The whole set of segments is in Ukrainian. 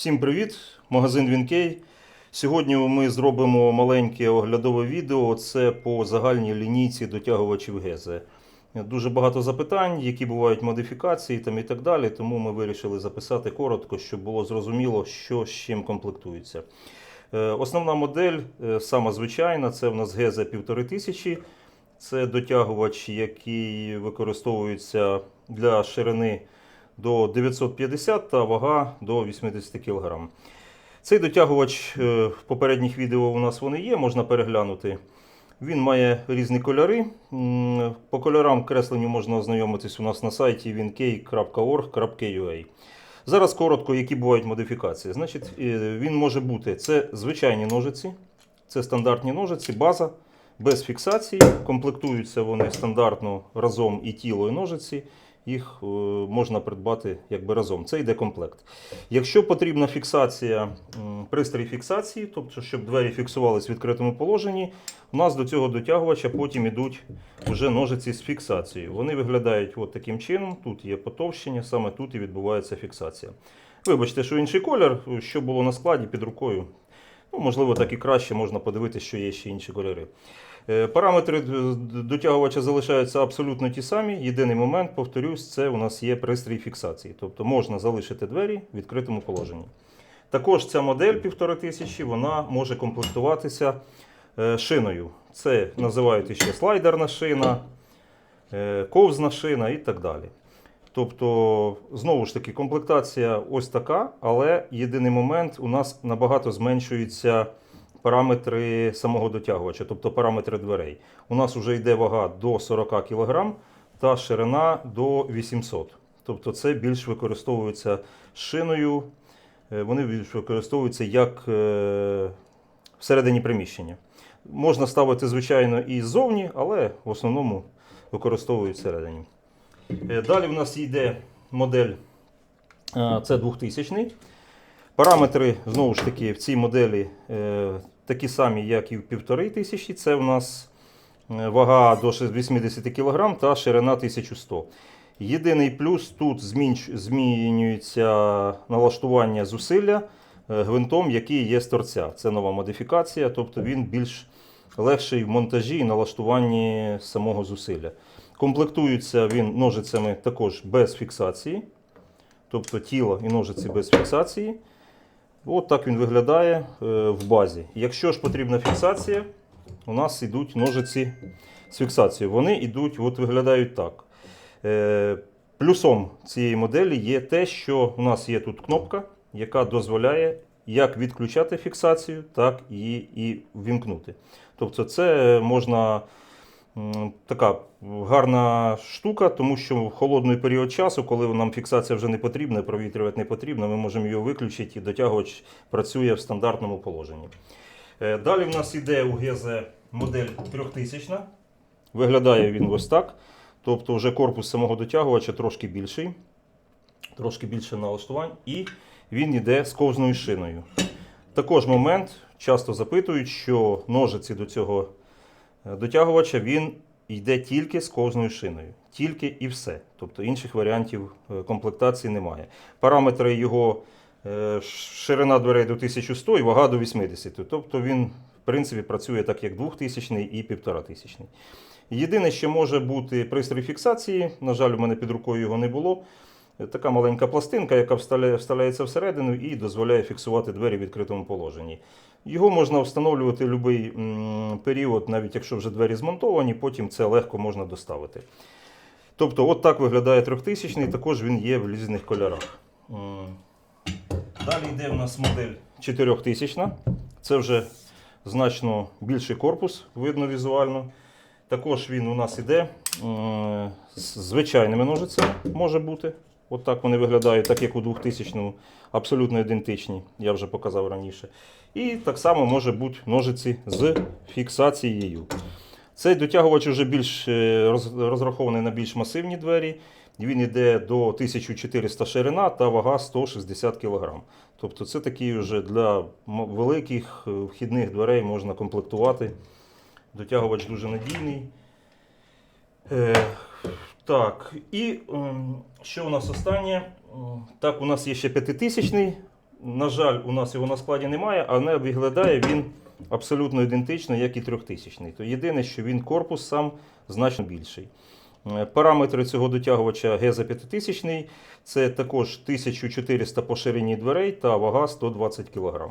Всім привіт! Магазин Вінкей. Сьогодні ми зробимо маленьке оглядове відео. Це по загальній лінійці дотягувачів ГЕЗЕ. Дуже багато запитань, які бувають модифікації там і так далі. Тому ми вирішили записати коротко, щоб було зрозуміло, що з чим комплектується. Е, Основна модель, е, сама звичайна, це в нас ГЕЗЕ 1500. Це дотягувач, який використовується для ширини до 950 та вага до 80 кг. Цей дотягувач е, в попередніх відео у нас вони є, можна переглянути. Він має різні кольори. По кольорам кресленню можна ознайомитись у нас на сайті winkey.org.ua. Зараз коротко, які бувають модифікації. Значить, е, він може бути це звичайні ножиці, це стандартні ножиці, база без фіксації. Комплектуються вони стандартно разом і тіло, і ножиці. Їх е, можна придбати якби разом. Це йде комплект. Якщо потрібна фіксація, пристрій фіксації, тобто, щоб двері фіксувалися в відкритому положенні, у нас до цього дотягувача потім йдуть вже ножиці з фіксацією. Вони виглядають от таким чином. Тут є потовщення, саме тут і відбувається фіксація. Вибачте, що інший колір, що було на складі під рукою. Ну, можливо, так і краще можна подивитися, що є ще інші кольори. Е, Параметри дотягувача залишаються абсолютно ті самі. Єдиний момент, повторюсь, це у нас є пристрій фіксації. Тобто можна залишити двері в відкритому положенні. Також ця модель 1500 вона може комплектуватися е, шиною. Це називають ще слайдерна шина, е, ковзна шина і так далі. Тобто, знову ж таки, комплектація ось така, але єдиний момент у нас набагато зменшуються параметри самого дотягувача, тобто параметри дверей. У нас вже йде вага до 40 кг та ширина до 800 Тобто це більш використовується шиною, е, вони більш використовуються як е, всередині приміщення. Можна ставити, звичайно, і ззовні, але в основному використовують всередині. Е, Далі в нас йде модель це 2000. Параметри, знову ж таки, в цій моделі е, такі самі, як і в 1500. Це у нас е, вага до 80 кг та ширина 1100 Єдиний плюс тут змінюється налаштування зусилля е, гвинтом, який є з торця. Це нова модифікація, тобто він більш легший в монтажі і налаштуванні самого зусилля. Комплектується він ножицями також без фіксації, тобто тіло і ножиці без фіксації. От так він виглядає е, в базі. Якщо ж потрібна фіксація, у нас йдуть ножиці з фіксацією. Вони йдуть, от виглядають так. Е, Плюсом цієї моделі є те, що у нас є тут кнопка, яка дозволяє як відключати фіксацію, так і, і ввімкнути. Тобто, це можна така гарна штука, тому що в холодний період часу, коли нам фіксація вже не потрібна, провітрювати не потрібно, ми можемо його виключити і дотягувач працює в стандартному положенні. Е, Далі в нас йде у ГЕЗЕ модель 3000. Виглядає він ось так. Тобто вже корпус самого дотягувача трошки більший, трошки більше налаштувань, і він йде з ковзною шиною. Також момент, часто запитують, що ножиці до цього дотягувача він йде тільки з ковзною шиною. Тільки і все. Тобто інших варіантів е, комплектації немає. Параметри його е, ширина дверей до 1100 і вага до 80. Тобто він, в принципі, працює так, як 2000 і 1500. Єдине, що може бути пристрій фіксації, на жаль, у мене під рукою його не було. Е, Така маленька пластинка, яка вставляється всередину і дозволяє фіксувати двері в відкритому положенні. Його можна встановлювати в будь-який період, навіть якщо вже двері змонтовані, потім це легко можна доставити. Тобто, от так виглядає 3000 також він є в різних кольорах. Далі йде у нас модель 4000. Це вже значно більший корпус, видно візуально. Також він у нас іде е, з звичайними ножицями, може бути. От так вони виглядають, так як у 2000-му, абсолютно ідентичні, я вже показав раніше. І так само може бути ножиці з фіксацією. Цей дотягувач вже більш е, розрахований на більш масивні двері. Він йде до 1400 ширина та вага 160 кг. Тобто це такий вже для великих е, вхідних дверей можна комплектувати. Дотягувач дуже надійний. Так, і ем, що у нас останнє? Так, у нас є ще 5000 На жаль, у нас його на складі немає, але виглядає він абсолютно ідентично, як і 3000. То єдине, що він корпус сам значно більший. Е, Параметри цього дотягувача Геза 5000 це також 1400 по ширині дверей та вага 120 кг.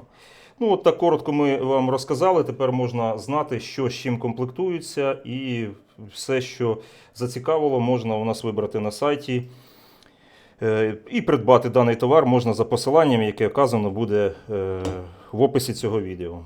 Ну, от так коротко ми вам розказали. Тепер можна знати, що з чим комплектується, і все, що зацікавило, можна у нас вибрати на сайті. Е, І придбати даний товар можна за посиланням, яке вказано буде е, в описі цього відео.